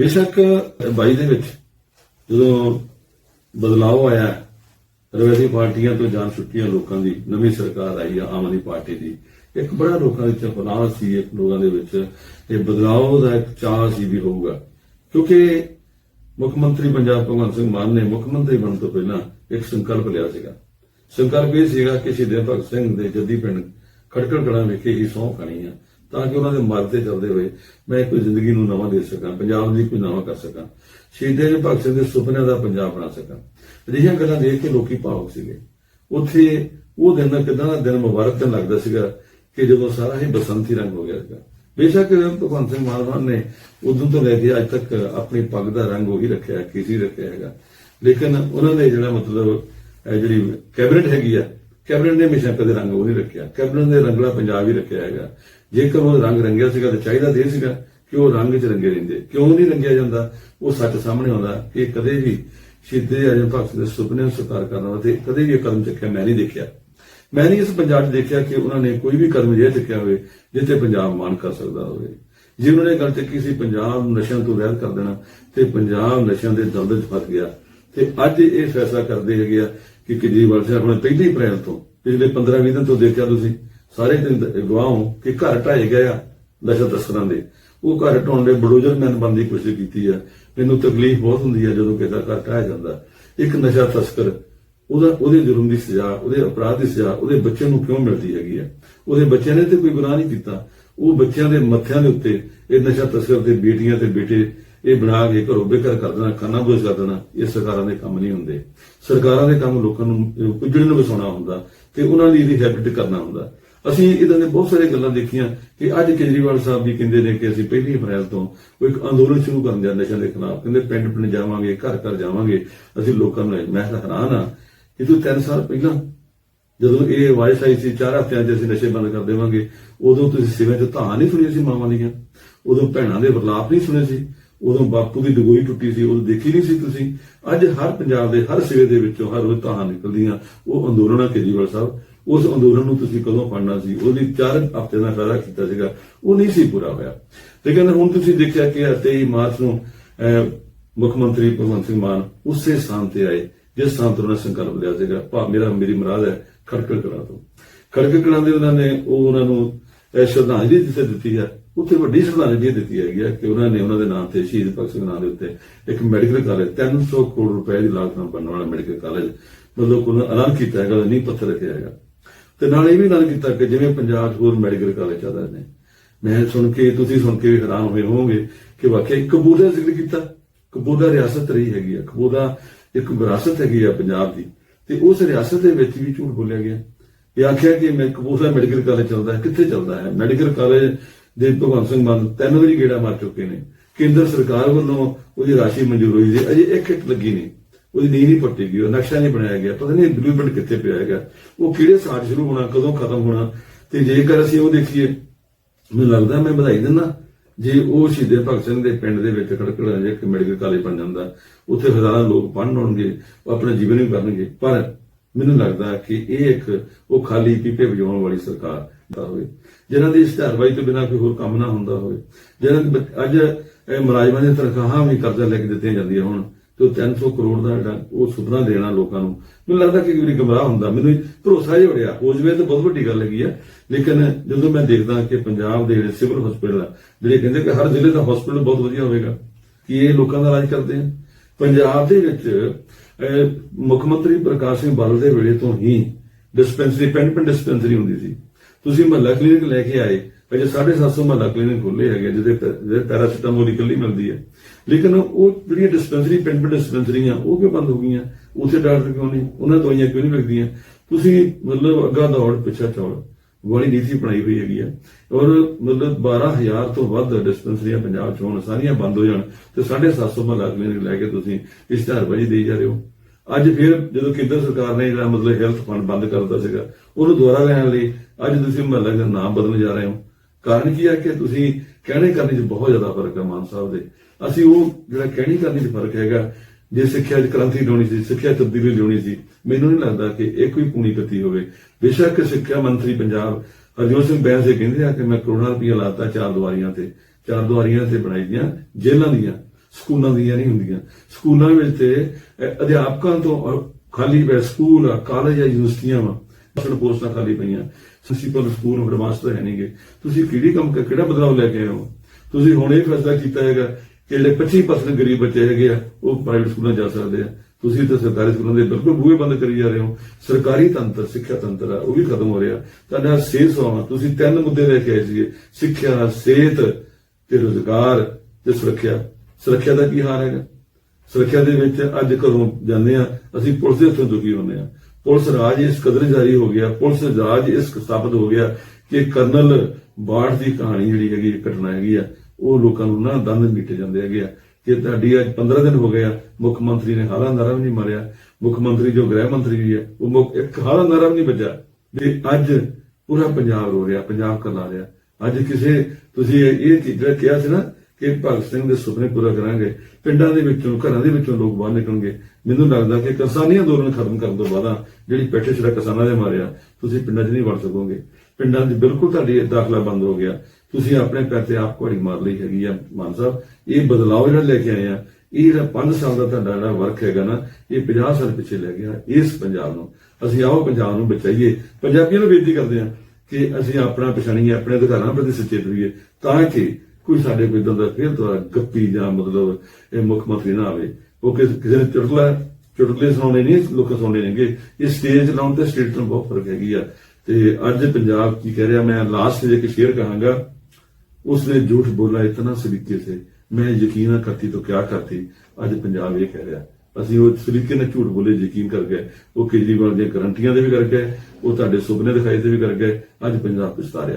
ਬੇਸ਼ੱਕ 22 ਦੇ ਵਿੱਚ ਜਦੋਂ ਬਦਲਾਅ ਆਇਆ ਰਵਾਇਤੀ ਪਾਰਟੀਆਂ ਤੋਂ ਜਾਣ ਛੁੱਟੀਆਂ ਲੋਕਾਂ ਦੀ, ਨਵੀਂ ਸਰਕਾਰ ਆਈ ਆ, ਆਮ ਆਦਮੀ ਪਾਰਟੀ ਦੀ, ਇੱਕ ਬੜਾ ਲੋਕਾਂ ਵਿੱਚ ਹੁਲਾਰਾ ਸੀ, ਇੱਕ ਲੋਕਾਂ ਦੇ ਵਿੱਚ ਇਹ ਬਦਲਾਅ ਦਾ ਇੱਕ ਚਾਹ ਸੀ ਵੀ ਹੋਊਗਾ। ਕਿਉਂਕਿ ਮੁੱਖ ਮੰਤਰੀ ਪੰਜਾਬ ਭਗਵੰਤ ਸਿੰਘ ਮਾਨ ਨੇ ਮੁੱਖ ਮੰਤਰੀ ਬਣਨ ਤੋਂ ਪਹਿਲਾਂ ਇੱਕ ਸੰਕਲਪ ਲਿਆ ਸੀਗਾ। ਸੰਕਲਪ ਇਹ ਸੀਗਾ ਕਿ ਸ਼ਹੀਦ ਭਗਤ ਸਿੰਘ ਦੇ ਜੱਦੀ ਪਿੰਡ ਖੜਕੜ ਕਲਾਂ ਵਿਖੇ ਹੀ ਸਹੁੰ ਖਾਣੀ ਆ। ਤਾਂ ਕਿ ਉਹਨਾਂ ਦੇ ਮਰਦੇ ਚੱਲਦੇ ਹੋਏ ਮੈਂ ਕੋਈ ਜ਼ਿੰਦਗੀ ਨੂੰ ਨਵਾਂ ਦੇ ਸਕਾਂ, ਪੰਜਾਬ ਦੀ ਕੋਈ ਨਵਾਂ ਕਰ ਸਕਾਂ, ਸ਼ਹੀਦ ਭਗਤ ਦੇ ਸੁਪਨਿਆਂ ਦਾ ਪੰਜਾਬ ਬਣਾ ਸਕਾਂ। ਅਜਿਹੀਆਂ ਗੱਲਾਂ ਦੇਖ ਕੇ ਲੋਕੀ ਭਾਵੁਕ ਸੀਗੇ। ਉੱਥੇ ਉਹ ਦਿਨ ਕਿਦਾਂ ਦਾ ਦਿਨ ਮੁਬਾਰਕ ਦਿਨ ਲੱਗਦਾ ਸੀਗਾ ਕਿ ਜਦੋਂ ਸਾਰਾ ਹੀ ਬਸੰਤੀ ਰੰਗ ਹੋ ਗਿਆ ਸੀਗਾ। ਬੇਸ਼ੱਕ ਭਗਵੰਤ ਸਿੰਘ ਮਾਨ ਨੇ ਉਦੋਂ ਤੋਂ ਲੈ ਕੇ ਅੱਜ ਤੱਕ ਆਪਣੀ ਪੱਗ ਦਾ ਰੰਗ ਉਹੀ ਰੱਖਿਆ ਕਿਸੇ ਰੱਖਿਆ ਹੈਗਾ। ਲੇਕਿਨ ਉਹਨਾਂ ਨੇ ਜਿਹੜਾ ਮਤਲਬ ਜਿਹੜੀ ਕੈਬਨਿਟ ਹੈਗੀ ਆ, ਕੈਬਨਿਟ ਨੇ ਹਮੇਸ਼ਾ ਕਦੇ ਰੰਗ ਉਹ ਨਹੀਂ ਰੱਖਿਆ। ਕੈਬਨਿਟ ਨੇ ਰੰਗਲਾ ਪੰਜਾਬ ਹੀ ਰੱਖਿਆ ਹੈਗਾ। ਜੇਕਰ ਉਹ ਰੰਗ ਰੰਗਿਆ ਸੀਗਾ ਤਾਂ ਚਾਹੀਦਾ ਦੇ ਸੀਗਾ ਕਿ ਉਹ ਰੰਗ 'ਚ ਰੰਗੇ ਰਹਿੰਦੇ। ਕਿਉਂ ਨਹੀਂ ਰੰਗਿਆ ਜਾਂਦਾ? ਉਹ ਸੱਚ ਸਾਹਮਣੇ ਆਉਂਦਾ। ਕਿ ਕਦੇ ਵੀ ਸ਼ਹੀਦੇ ਆਜਮ ਭਗਤ ਦੇ ਸੁਪਨੇ ਨੂੰ ਸਾਕਾਰ ਕਰਨ ਵਾਸਤੇ ਕਦੇ ਵੀ ਇਹ ਕਦਮ ਚੱਕਿਆ ਮੈਂ ਨਹੀਂ ਦੇਖਿਆ। ਮੈਂ ਨਹੀਂ ਇਸ ਪੰਜਾਬ 'ਚ ਦੇਖਿਆ ਕਿ ਉਹਨਾਂ ਨੇ ਕੋਈ ਵੀ ਕਦਮ ਜਿਹਾ ਚੱਕਿਆ ਹੋਵੇ ਜਿੱਥੇ ਪੰਜਾਬ ਮਾਣ ਕਰ ਸਕਦਾ ਹੋਵੇ। ਜੇ ਉਹਨਾਂ ਨੇ ਗੱਲ ਚੱਕੀ ਸੀ, ਪੰਜਾਬ ਨਸ਼ਿਆਂ ਤੋਂ ਰਹਿਤ ਕਰ ਦੇਣਾ ਤੇ ਪੰਜਾਬ ਨਸ਼ਿਆਂ ਦੇ ਦਲਦਲ 'ਚ ਫਸ ਗਿਆ। ਤੇ ਅੱਜ ਇਹ ਫੈਸਲਾ ਕਰਦੇ ਹੈਗੇ ਆ ਕਿ ਕੇਜਰੀਵਾਲ ਸਾਹਿਬ ਨੇ ਪਹਿਲੀ ਅਪ੍ਰੈਲ ਤੋਂ, ਪਿਛਲੇ 15-20 ਦਿਨ ਤੋਂ ਦੇਖਿਆ ਤੁਸੀਂ ਸਾਰੇ ਦਿਨ ਗਵਾਹ ਹੋ ਕਿ ਘਰ ਢਾਏ ਗਏ ਆ ਨਸ਼ਾ ਤਸਕਰਾਂ ਦੇ। ਉਹ ਘਰ ਢਾਉਣ ਦੇ ਬਲਡੋਜ਼ਰ ਮੈਨ ਬਣਨ ਕੋਸ਼ਿਸ਼ ਕੀਤੀ ਆ। ਮੈਨੂੰ ਤਕਲੀਫ ਬਹੁਤ ਹੁੰਦੀ ਆ ਜਦੋਂ ਕਿਸੇ ਦਾ ਘਰ ਢਾਇਆ ਜਾਂਦਾ। ਇੱਕ ਨਸ਼ਾ ਤਸਕਰ, ਉਹਦਾ, ਉਹਦੇ ਜੁਰਮ ਦੀ ਸਜ਼ਾ, ਉਹਦੇ ਅਪਰਾਧ ਦੀ ਸਜ਼ਾ ਉਹਦੇ ਬੱਚਿਆਂ ਨੂੰ ਕਿਉਂ ਮਿਲਦੀ ਹੈਗੀ ਆ? ਉਹਦੇ ਬੱਚਿਆਂ ਨੇ ਤੇ ਕੋਈ ਗੁਨਾਹ ਨਹੀਂ ਕੀਤਾ। ਉਹ ਬੱਚਿਆਂ ਦੇ ਮੱਥਿਆਂ ਦੇ ਉੱਤੇ ਇਹ ਨਸ਼ਾ ਤਸਕਰ ਦੇ ਬੇਟੀਆਂ ਤੇ ਬੇਟੇ ਇਹ ਬਣਾ ਕੇ ਘਰੋਂ ਬੇਘਰ ਕਰ ਦੇਣਾ ਖਾਣਾ ਬੋਝ ਕਰ ਦੇਣਾ, ਇਹ ਸਰਕਾਰਾਂ ਦੇ ਕੰਮ ਨਹੀਂ ਹੁੰਦੇ। ਸਰਕਾਰਾਂ ਦੇ ਕੰਮ ਲੋਕਾਂ ਨੂੰ ਕੁਝਣ ਨੂੰ ਵਸਾਉਣਾ ਹੁੰਦਾ ਤੇ ਉਹਨਾਂ ਲਈ ਰਿਹੈਬਿਲਿਟ ਕਰਨਾ ਹੁੰਦਾ। ਅਸੀਂ ਇਦਾਂ ਦੇ ਬਹੁਤ ਸਾਰੇ ਗੱਲਾਂ ਦੇਖੀਆਂ ਕਿ ਅੱਜ ਕੇਜਰੀਵਾਲ ਸਾਹਿਬ ਵੀ ਕਹਿੰਦੇ ਨੇ ਕਿ ਅਸੀਂ ਪਹਿਲੀ ਅਪ੍ਰੈਲ ਤੋਂ ਕੋਈ ਇੱਕ ਅੰਦੋਲਨ ਸ਼ੁਰੂ ਕਰਨ ਜਾ ਨਸ਼ਿਆਂ ਦੇ ਖਿਲਾਫ ਕਹਿੰਦੇ ਪਿੰਡ ਪਿੰਡ ਜਾਵਾਂਗੇ, ਘਰ ਘਰ ਜਾਵਾਂਗੇ, ਅਸੀਂ ਲੋਕਾਂ ਨੂੰ ਮੈਂ ਹੈਰਾਨ ਆ ਕਿ ਤੂੰ 3 ਸਾਲ ਪਹਿਲਾਂ ਜਦੋਂ ਇਹ ਵਾਇਸ ਆਈ ਸੀ, ਚਾਰ ਹਫ਼ਤਿਆਂ 'ਚ ਅਸੀਂ ਨਸ਼ੇ ਬੰਦ ਕਰ ਦੇਵਾਂਗੇ, ਉਦੋਂ ਤੁਸੀਂ ਸਿਵੇਂ 'ਚ ਧਾਂ ਨਹੀਂ ਸੁਣੀ ਸੀ ਮਾਵਾਂ ਦੀਆਂ, ਉਦੋਂ ਭੈਣਾਂ ਦੇ ਵਰਲਾਪ ਨਹੀਂ ਸੁਣੇ ਸੀ, ਉਦੋਂ ਬਾਪੂ ਦੀ ਡਗੋਈ ਟੁੱਟੀ ਸੀ, ਉਦੋਂ ਦੇਖੀ ਨਹੀਂ ਸੀ ਤੁਸੀਂ। ਅੱਜ ਹਰ ਪੰਜਾਬ ਦੇ ਹਰ ਸਿਵੇ ਦੇ ਵਿੱਚੋਂ ਹਰ ਰੋਜ਼ ਧਾਂ ਨਿਕਲਦੀਆਂ, ਉਹ ਅੰਦੋਲਨ ਆ ਕੇਜਰੀਵਾਲ ਸਾਹਿਬ ਉਸ ਅੰਦੋਲਨ ਨੂੰ ਤੁਸੀਂ ਕਦੋਂ ਫੜਨਾ ਸੀ? ਉਹਦੀ 4 ਹਫ਼ਤੇ ਦਾ ਫਾਇਦਾ ਕੀਤਾ ਸੀਗਾ। ਉਹ ਨਹੀਂ ਸੀ ਪੂਰਾ ਹੋਇਆ। ਲੇਕਿਨ ਹੁਣ ਤੁਸੀਂ ਦੇਖਿਆ ਕਿ 23 ਮਾਰਚ ਨੂੰ ਮੁੱਖ ਮੰਤਰੀ ਭਗਵੰਤ ਸਿੰਘ ਮਾਨ ਉਸੇ ਸਥਾਨ ਤੇ ਆਏ, ਜਿਸ ਸਥਾਨ ਤੋਂ ਉਹਨਾਂ ਸੰਕਲਪ ਲਿਆ ਸੀਗਾ। ਭਾ, ਮੇਰਾ, ਮੇਰੀ ਮੁਰਾਦ ਹੈ ਖੜਕੜ ਕਰਾ ਤੋਂ। ਖੜਕੜ ਕਰਾ ਦੇ ਉਹਨਾਂ ਨੇ ਉਹ ਉਹਨਾਂ ਨੂੰ ਸ਼ਰਧਾਂਜਲੀ ਜਿੱਥੇ ਦਿੱਤੀ ਹੈ, ਉੱਥੇ ਵੱਡੀ ਸ਼ਰਧਾਂਜਲੀ ਦਿੱਤੀ ਹੈਗੀ ਹੈ ਕਿ ਉਹਨਾਂ ਨੇ ਉਹਨਾਂ ਦੇ ਨਾਮ ਤੇ ਸ਼ਹੀਦ ਭਗਤ ਸਿੰਘ ਨਾਮ ਦੇ ਉੱਤੇ ਇੱਕ ਮੈਡੀਕਲ ਕਾਲਜ 300 ਕਰੋੜ ਰੁਪਏ ਦੀ ਲਾਗਤ ਨਾਲ ਬਣਨ ਵਾਲਾ ਮੈਡੀਕਲ ਕਾਲਜ, ਮਤਲਬ ਉਹਨਾਂ ਐਲਾਨ ਕੀਤਾ ਹੈਗਾ ਨਹੀਂ ਪੱਥਰ ਰੱਖਿਆ ਹੈਗਾ। ਤੇ ਨਾਲ ਇਹ ਵੀ ਐਲਾਨ ਕੀਤਾ ਕਿ ਜਿਵੇਂ ਪੰਜਾਬ 'ਚ ਹੋਰ ਮੈਡੀਕਲ ਕਾਲਜ ਚੱਲ ਨੇ। ਮੈਂ ਸੁਣ ਕੇ, ਤੁਸੀਂ ਸੁਣ ਕੇ ਵੀ ਹੈਰਾਨ ਹੋਏ ਹੋਵੋਗੇ ਕਿ ਵਾਕਿਆ ਕਬੂਲ ਜ਼ਿਕਰ ਕੀਤਾ। ਕਬੂਲ ਰਿਆਸਤ ਰਹੀ ਹੈਗੀ ਆ। ਕਬੂਲ ਇੱਕ ਵਿਰਾਸਤ ਹੈਗੀ ਆ ਪੰਜਾਬ ਦੀ। ਤੇ ਉਸ ਰਿਆਸਤ ਦੇ ਵਿੱਚ ਵੀ ਝੂਠ ਬੋਲਿਆ ਗਿਆ। ਇਹ ਆਖਿਆ ਕਿ ਮੈਂ ਕਪੂਰਥਲਾ ਮੈਡੀਕਲ ਕਾਲਜ ਚੱਲਦਾ ਹੈ। ਕਿੱਥੇ ਚੱਲਦਾ ਹੈ? ਮੈਡੀਕਲ ਕਾਲਜ ਦੇ ਭਗਵੰਤ ਸਿੰਘ ਮਾਨ ਤਿੰਨ ਵਾਰੀ ਗੇੜਾ ਮਾਰ ਚੁੱਕੇ ਨੇ। ਕੇਂਦਰ ਸਰਕਾਰ ਵੱਲੋਂ ਉਹਦੀ ਰਾਸ਼ੀ ਮਨਜ਼ੂਰ ਹੋਈ ਸੀ। ਅਜੇ ਇੱਕ ਇੱਕ ਲੱਗੀ ਨਹੀਂ। ਉਹਦੀ ਨੀਂਹ ਨਹੀਂ ਪੱਟੀ ਗਈ, ਉਹ ਨਕਸ਼ਾ ਨਹੀਂ ਬਣਾਇਆ ਗਿਆ, ਪਤਾ ਨਹੀਂ ਬਲੂਪ੍ਰਿੰਟ ਕਿੱਥੇ ਪਿਆ ਹੈਗਾ। ਉਹ ਕਿਹੜੇ ਸਾਲ ਸ਼ੁਰੂ ਹੋਣਾ, ਕਦੋਂ ਖਤਮ ਹੋਣਾ, ਤੇ ਜੇਕਰ ਅਸੀਂ ਉਹ ਦੇਖੀਏ, ਮੈਨੂੰ ਲੱਗਦਾ ਮੈਂ ਵਧਾਈ ਦਿੰਦਾ। ਜੇ ਉਹ ਸ਼ਹੀਦੇ ਭਗਤ ਸਿੰਘ ਦੇ ਪਿੰਡ ਦੇ ਵਿੱਚ ਖੜਕੜਾ ਜੇ ਇੱਕ ਮੈਡੀਕਲ ਕਾਲਜ ਬਣ ਜਾਂਦਾ, ਉੱਥੇ ਹਜ਼ਾਰਾਂ ਲੋਕ ਪੜ੍ਹਨ ਆਉਣਗੇ, ਉਹ ਆਪਣਾ ਜੀਵਨ ਵੀ ਕਰਨਗੇ। ਪਰ ਮੈਨੂੰ ਲੱਗਦਾ ਕਿ ਇਹ ਇੱਕ ਉਹ ਖਾਲੀ ਪੀਪੇ ਵਜਾਉਣ ਵਾਲੀ ਸਰਕਾਰ ਦਾ ਹੋਵੇ, ਜਿਨ੍ਹਾਂ ਦੀ ਇਸ਼ਤਿਹਾਰਬਾਜ਼ੀ ਤੋਂ ਬਿਨਾਂ ਕੋਈ ਹੋਰ ਕੰਮ ਨਾ ਹੁੰਦਾ ਹੋਵੇ। ਜਿਨ੍ਹਾਂ ਦੇ ਅੱਜ ਮੁਲਾਜ਼ਮਾਂ ਦੀਆਂ ਤਨਖਾਹਾਂ ਵੀ ਕਰਜ਼ਾ ਲੈ ਕੇ ਦਿੱਤੀਆਂ ਜਾਂਦੀਆਂ ਹੁਣ ਤੇ 300 ਕਰੋੜ ਦਾ ਜਿਹੜਾ ਉਹ ਸੁਪਨਾ ਦੇਣਾ ਲੋਕਾਂ ਨੂੰ, ਮੈਨੂੰ ਲੱਗਦਾ ਕਿ ਕੋਈ ਗਮਰਾਹ ਹੁੰਦਾ, ਮੈਨੂੰ ਭਰੋਸਾ ਹੀ ਹੋੜਿਆ ਹੋ ਜਵੇ ਤਾਂ ਬਹੁਤ ਵੱਡੀ ਗੱਲ ਹੈਗੀ ਆ, ਲੇਕਿਨ ਜਦੋਂ ਮੈਂ ਦੇਖਦਾ ਕਿ ਪੰਜਾਬ ਦੇ ਜਿਹੜੇ ਸਿਵਲ ਹਸਪੀਟਲ ਆ, ਜਿਹੜੇ ਕਹਿੰਦੇ ਕਿ ਹਰ ਜ਼ਿਲ੍ਹੇ ਦਾ ਹਸਪੀਟਲ ਬਹੁਤ ਵਧੀਆ ਹੋਵੇਗਾ, ਕਿ ਇਹ ਲੋਕਾਂ ਦਾ ਇਲਾਜ ਕਰਦੇ ਆ? ਪੰਜਾਬ ਦੇ ਵਿੱਚ ਮੁੱਖ ਮੰਤਰੀ ਪ੍ਰਕਾਸ਼ ਸਿੰਘ ਬਾਦਲ ਦੇ ਵੇਲੇ ਤੋਂ ਹੀ ਡਿਸਪੈਂਸਰੀ ਪਿੰਡ ਪਿੰਡ ਡਿਸਪੈਂਸਰੀ ਹੁੰਦੀ ਸੀ। ਤੁਸੀਂ ਮਹੱਲਾ ਕਲੀਨਿਕ ਲੈ ਕੇ ਆਏ ਅਜੇ 750 ਮਹੱਲਾ ਕਲੀਨਿਕ ਖੁੱਲੇ ਹੈਗੇ ਜਿਹਦੇ ਜਿਹਦੇ ਪੈਰਾਸੀਟਾਮੋਲ ਇਕੱਲੀ ਮਿਲਦੀ ਹੈ ਲੇਕਿਨ ਉਹ ਜਿਹੜੀਆਂ ਡਿਸਪੈਂਸਰੀ ਪਿੰਡ ਪਿੰਡ ਡਿਸਪੈਂਸਰੀਆਂ ਉਹ ਕਿਉਂ ਬੰਦ ਹੋ ਗਈਆਂ? ਉੱਥੇ ਡਾਕਟਰ ਕਿਉਂ ਨਹੀਂ? ਉਹਨਾਂ ਦਵਾਈਆਂ ਕਿਉਂ ਨਹੀਂ ਲੱਗਦੀਆਂ? ਤੁਸੀਂ ਮਤਲਬ ਅੱਗਾ ਦੌੜ, ਪਿੱਛਾ ਚੌੜ, ਵਾਲੀ ਨੀਤੀ ਬਣਾਈ ਹੋਈ ਹੈਗੀ ਹੈ ਔਰ ਮਤਲਬ 12000 ਤੋਂ ਵੱਧ ਡਿਸਪੈਂਸਰੀਆਂ ਪੰਜਾਬ ਚ ਹੋਣ ਸਾਰੀਆਂ ਬੰਦ ਹੋ ਜਾਣ ਤੇ 750 ਮਹੱਲਾ ਕਲੀਨਿਕ ਲੈ ਕੇ ਤੁਸੀਂ ਇਸ਼ਤਿਹਾਰਬਾਜ਼ੀ ਦੇਈ ਜਾ ਰਹੇ ਹੋ। ਅੱਜ ਫਿਰ ਜਦੋਂ ਕੇਂਦਰ ਸਰਕਾਰ ਨੇ ਜਿਹੜਾ ਮਤਲਬ ਹੈਲਥ ਫੰਡ ਬੰਦ ਕਰ ਦਿੱਤਾ ਸੀਗਾ, ਉਹਨੂੰ ਦੁਬਾਰਾ ਲੈਣ ਲਈ ਅੱਜ ਤੁਸੀਂ ਮਹੱਲਾ ਦਾ ਨਾਮ ਬਦਲਣ ਜਾ ਰਹੇ ਹੋ। ਕਾਰਨ ਕੀ ਹੈ ਕਿ ਤੁਸੀਂ ਕਹਿਣੇ ਕਰਨੇ 'ਚ ਬਹੁਤ ਜ਼ਿਆਦਾ ਫ਼ਰਕ ਹੈ ਮਾਨ ਸਾਹਿਬ ਦੇ। ਅਸੀਂ ਉਹ ਜਿਹੜਾ ਕਹਿਣੀ ਕਰਨੀ 'ਚ ਫ਼ਰਕ ਹੈਗਾ, ਜੇ ਸਿੱਖਿਆ 'ਚ ਕ੍ਰਾਂਤੀ ਲਿਆਉਣੀ ਸੀ, ਸਿੱਖਿਆ 'ਚ ਤਬਦੀਲੀ ਲਿਆਉਣੀ ਸੀ, ਮੈਨੂੰ ਨਹੀਂ ਲੱਗਦਾ ਕਿ ਇਹ ਕੋਈ ਪੂਣੀ ਕੱਤੀ ਹੋਵੇ। ਬੇਸ਼ੱਕ ਸਿੱਖਿਆ ਮੰਤਰੀ ਪੰਜਾਬ ਹਰਜੋਤ ਸਿੰਘ ਬੈਂਸ ਇਹ ਕਹਿੰਦੇ ਆ ਕਿ ਮੈਂ ਕਰੋੜਾਂ ਰੁਪਈਆ ਲਾਤਾ ਚਾਰ ਦੁਆਰੀਆਂ ਤੇ, ਚਾਰ ਦੁਆਰੀਆਂ ਤੇ ਬਣਾਈ ਦੀਆਂ, ਜੇਲ੍ਹਾਂ ਦੀਆਂ, ਸਕੂਲਾਂ ਦੀਆਂ ਨਹੀਂ ਹੁੰਦੀਆਂ। ਸਕੂਲਾਂ ਵਿੱਚ ਤੇ ਅਧਿਆਪਕਾਂ ਤੋਂ ਖਾਲੀ ਪਏ ਸਕੂਲ ਆ, ਕਾਲਜ ਆ, ਯੂਨੀਵਰਸਿਟੀਆਂ ਵਾ ਅਸਲ ਪੋਸਟਾਂ ਖਾਲੀ ਪਈਆਂ। ਤੁਸੀਂ ਕੋਲ ਸਕੂਲ ਹੈਡਮਾਸਟਰ ਹੈ ਨਹੀਂਗੇ। ਤੁਸੀਂ ਕਿਹੜੀ ਕੰਮ ਕਿਹੜਾ ਬਦਲਾਅ ਲੈ ਕੇ ਆਏ ਹੋ? ਤੁਸੀਂ ਹੁਣ ਇਹ ਫੈਸਲਾ ਕੀਤਾ ਹੈਗਾ ਕਿ ਜਿਹੜੇ 25% ਗਰੀਬ ਬੱਚੇ ਹੈਗੇ ਆ, ਉਹ ਪ੍ਰਾਈਵੇਟ ਸਕੂਲਾਂ ਜਾ ਸਕਦੇ ਆ। ਤੁਸੀਂ ਤਾਂ ਸਰਕਾਰੀ ਸਕੂਲਾਂ ਦੇ ਬਿਲਕੁਲ ਬੂਹੇ ਬੰਦ ਕਰੀ ਜਾ ਰਹੇ ਹੋ। ਸਰਕਾਰੀ ਤੰਤਰ, ਸਿੱਖਿਆ ਤੰਤਰ ਆ, ਉਹ ਵੀ ਖਤਮ ਹੋ ਰਿਹਾ। ਤੁਹਾਡਾ ਸਿਹਤ ਸਵਾਲ ਤੁਸੀਂ ਤਿੰਨ ਮੁੱਦੇ ਲੈ ਕੇ ਆਏ ਸੀਗੇ। ਸਿੱਖਿਆ, ਸਿਹਤ ਤੇ ਰੋਜ਼ਗਾਰ ਤੇ ਸੁਰੱਖਿਆ। ਸੁਰੱਖਿਆ ਦਾ ਕੀ ਹਾਲ ਹੈਗਾ? ਸੁਰੱਖਿਆ ਦੇ ਵਿੱਚ ਅੱਜ ਘਰੋਂ ਜਾਂਦੇ ਆ, ਅਸੀਂ ਪੁਲਿਸ ਦੇ ਹੱਥੋਂ ਦੁਖੀ ਹੁੰਦੇ ਆ। ਪੁਲਿਸ ਰਾਜ ਇਸ ਕਦਰ ਜਾਰੀ ਹੋ ਗਿਆ, ਪੁਲਿਸ ਰਾਜ ਇਸ ਸਥਾਪਿਤ ਹੋ ਗਿਆ ਕਿ ਕਰਨਲ ਬਾੜ ਦੀ ਕਹਾਣੀ ਜਿਹੜੀ ਹੈਗੀ ਘਟਨਾ ਹੈਗੀ ਆ, ਉਹ ਲੋਕਾਂ ਨੂੰ ਨਾ ਦੰਦ ਮੀਟੇ ਜਾਂਦੇ ਹੈਗੇ ਆ। ਕਿ ਤੁਹਾਡੀ ਅੱਜ 15 ਦਿਨ ਹੋ ਗਏ ਆ, ਮੁੱਖ ਮੰਤਰੀ ਨੇ ਹਾਲਾ ਨਾਰਾ ਵੀ ਨਹੀਂ ਮਾਰਿਆ। ਮੁੱਖ ਮੰਤਰੀ ਜੋ ਗ੍ਰਹਿ ਮੰਤਰੀ ਵੀ ਹੈ ਉਹ ਮੁੱਖ ਇੱਕ ਹਾਲਾ ਨਾਰਾ ਵੀ ਨਹੀਂ ਵੱਜਾ ਵੀ ਅੱਜ ਪੂਰਾ ਪੰਜਾਬ ਰੋ ਰਿਹਾ, ਪੰਜਾਬ ਕਰਲਾ ਰਿਹਾ। ਅੱਜ ਕਿਸੇ, ਤੁਸੀਂ ਇਹ ਇਹ ਕਿਹਾ ਸੀ ਨਾ ਕਿ ਭਗਤ ਸਿੰਘ ਦੇ ਸੁਪਨੇ ਪੂਰਾ ਕਰਾਂਗੇ, ਪਿੰਡਾਂ ਦੇ ਵਿੱਚੋਂ, ਘਰਾਂ ਦੇ ਵਿੱਚੋਂ ਲੋਕ ਬਾਹਰ ਨਿਕਲਣਗੇ। ਮੈਨੂੰ ਲੱਗਦਾ ਕਿ ਕਿਸਾਨੀ ਅੰਦੋਲਨ ਖਤਮ ਕਰਨ ਤੋਂ ਬਾਅਦ ਜਿਹੜੀ ਪੈਠੇ ਸਿਰਾ ਕਿਸਾਨਾਂ ਦੇ ਮਾਰਿਆ, ਤੁਸੀਂ ਪਿੰਡਾਂ 'ਚ ਨਹੀਂ ਵੜ ਸਕੋਗੇ। ਪਿੰਡਾਂ 'ਚ ਬਿਲਕੁਲ ਤੁਹਾਡੀ ਦਾਖਲਾ ਬੰਦ ਹੋ ਗਿਆ। ਤੁਸੀਂ ਆਪਣੇ ਪੈਰ ਤੇ ਆਪ ਘੋੜੀ ਮਾਰ ਲਈ ਹੈਗੀ ਆ, ਮਾਨ ਸਾਹਿਬ। ਇਹ ਬਦਲਾਅ ਜਿਹੜਾ ਲੈ ਕੇ ਆਏ ਆ, ਇਹ ਜਿਹੜਾ 5 ਸਾਲ ਦਾ ਤੁਹਾਡਾ ਜਿਹੜਾ ਵਰਕ ਹੈਗਾ ਨਾ, ਇਹ 50 ਸਾਲ ਪਿੱਛੇ ਲੈ ਗਿਆ, ਇਸ ਪੰਜਾਬ ਨੂੰ। ਅਸੀਂ ਆਓ ਪੰਜਾਬ ਨੂੰ ਬਚਾਈਏ। ਪੰਜਾਬੀਆਂ ਨੂੰ ਬੇਨਤੀ ਕਰਦੇ ਆ ਕਿ ਅਸੀਂ ਆਪਣਾ ਪਛਾਣੀਏ, ਆਪਣੇ ਅਧਿਕਾਰਾਂ ਪ੍ਰਤੀ ਸੁਚੇਤ ਹੋਈਏ ਤਾਂ ਕਿ ਕੋਈ ਸਾਡੇ ਕੋਈ ਇਦਾਂ ਦਾ ਫੇਰ ਤੋਂ ਗੱਪੀ ਜਾਂ ਮਤਲਬ ਇਹ ਮੁੱਖ ਮੰਤਰੀ ਨਾ ਆਵੇ। ਉਹ ਕਿਸੇ ਚੁਟਕਲਾ ਚੁਟਕਲੇ ਸੁਣਾਉਣੇ ਨਹੀਂ, ਲੋਕ ਸੁਣਨੇ ਨੇਗੇ। ਇਹ ਸਟੇਜ ਲਾਉਣ ਤੇ ਸਟੇਜ ਤੋਂ ਬਹੁਤ ਫ਼ਰਕ ਹੈਗੀ ਆ। ਤੇ ਅੱਜ ਪੰਜਾਬ ਕੀ ਕਹਿ ਰਿਹਾ, ਮੈਂ ਲਾਸਟ ਤੇ ਇੱਕ ਸ਼ੇਅਰ ਕਹਾਂਗਾ। ਉਸਨੇ ਝੂਠ ਬੋਲਾ ਇਤਨਾ ਸਲੀਕੇ ਸੇ। ਮੈਂ ਯਕੀਨ ਨਾ ਕਰਤੀ ਤੋ ਕਿਆ ਕਰਤੀ? ਅੱਜ ਪੰਜਾਬ ਇਹ ਕਹਿ ਰਿਹਾ। ਅਸੀਂ ਉਹ ਸਲੀਕੇ ਨਾਲ ਝੂਠ ਬੋਲੇ, ਯਕੀਨ ਕਰ ਗਏ। ਉਹ ਕੇਜਰੀਵਾਲ ਦੀਆਂ ਗਰੰਟੀਆਂ ਦੇ ਵੀ ਕਰ ਗਏ। ਉਹ ਤੁਹਾਡੇ ਸੁਪਨੇ ਦਿਖਾਈ ਦੇ ਵੀ ਕਰ ਗਏ। ਅੱਜ ਪੰਜਾਬ ਪਛਤਾ ਰਿਹਾ